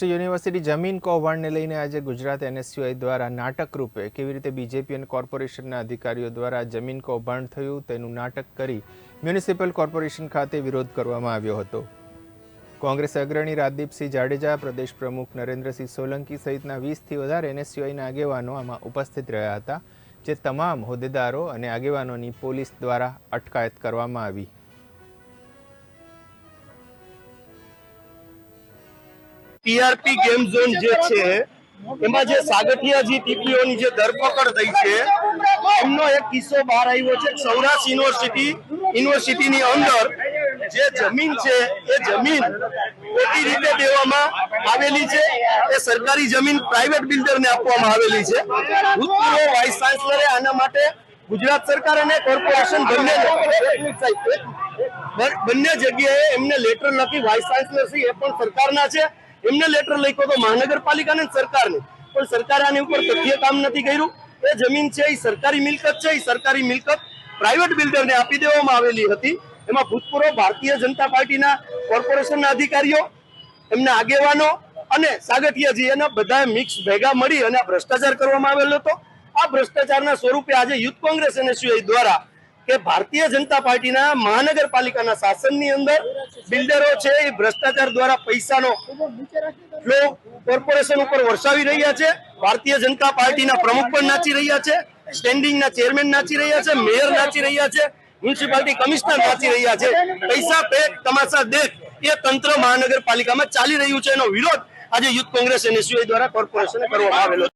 Saurashtra university જમીન કૌભાંડને લઈને આજે ગુજરાત એનએસયુઆઈ દ્વારા નાટક રૂપે કેવી રીતે બીજેપી અને કોર્પોરેશનના અધિકારીઓ દ્વારા જમીન કૌભાંડ થયું તેનું નાટક કરી મ્યુનિસિપલ કોર્પોરેશન ખાતે વિરોધ કરવામાં આવ્યો હતો. કોંગ્રેસ અગ્રણી રાજદીપસિંહ જાડેજા, પ્રદેશ પ્રમુખ નરેન્દ્રસિંહ સોલંકી સહિતના વીસથી વધારે એનએસયુઆઈના આગેવાનો આમાં ઉપસ્થિત રહ્યા હતા, જે તમામ હોદ્દેદારો અને આગેવાનોની પોલીસ દ્વારા અટકાયત કરવામાં આવી. ટીઆરપી ગેમ ઝોન જે છે, એમાં જે સાગઠિયાજી ટીપીઓની જે ધરપકડ થઈ છે, એમનો એક કિસ્સો બહાર આવ્યો છે. સૌરાષ્ટ્ર યુનિવર્સિટી યુનિવર્સિટીની અંદર જે જમીન છે, એ જમીન ખોટી રીતે દેવામાં આવેલી છે. એ સરકારી જમીન પ્રાઇવેટ બિલ્ડરને આપવામાં આવેલી છે. ભૂતપૂર્વ વાઇસ ચાન્સલરે આના માટે ગુજરાત સરકાર અને કોર્પોરેશન બંને બંને જગ્યાએ એમને લેટર લખી વાઇસ ચાન્સલર શ્રી એ પણ સરકારના છે. એમને લેટર લખ્યો તો મહાનગરપાલિકાને સરકારને. પણ સરકારે આની ઉપર તથ્ય કામ નથી કર્યું. એ જમીન છે, એ સરકારી મિલકત છે, એ સરકારી મિલકત પ્રાઇવેટ બિલ્ડરને આપી દેવામાં આવેલી હતી. એમાં ભૂતપૂર્વ ભારતીય જનતા પાર્ટીના કોર્પોરેશનના અધિકારીઓ, એમના આગેવાનો અને સાગઠિયાજી એના બધા મિક્સ ભેગા મળી અને ભ્રષ્ટાચાર કરવામાં આવેલો હતો. આ ભ્રષ્ટાચારના સ્વરૂપે આજે યુથ કોંગ્રેસ SUI દ્વારા કે ભારતીય જનતા પાર્ટીના મહાનગરપાલિકાના શાસનની અંદર બિલ્ડરો છે એ ભ્રષ્ટાચાર દ્વારા પૈસાનો ફ્લો કોર્પોરેશન ઉપર વરસાવી રહ્યા છે. ભારતીય જનતા પાર્ટીના પ્રમુખ પણ નાચી રહ્યા છે. સ્ટેન્ડિંગના ચેરમેન નાચી રહ્યા છે. મેયર નાચી રહ્યા છે. મ્યુનિસિપાલિટી કમિશનર નાચી રહ્યા છે. પૈસા પે તમાશા દેખ એ તંત્ર મહાનગરપાલિકામાં ચાલી રહ્યું છે. એનો વિરોધ આજે યુથ કોંગ્રેસ SUI દ્વારા કોર્પોરેશને કરવામાં આવેલો છે.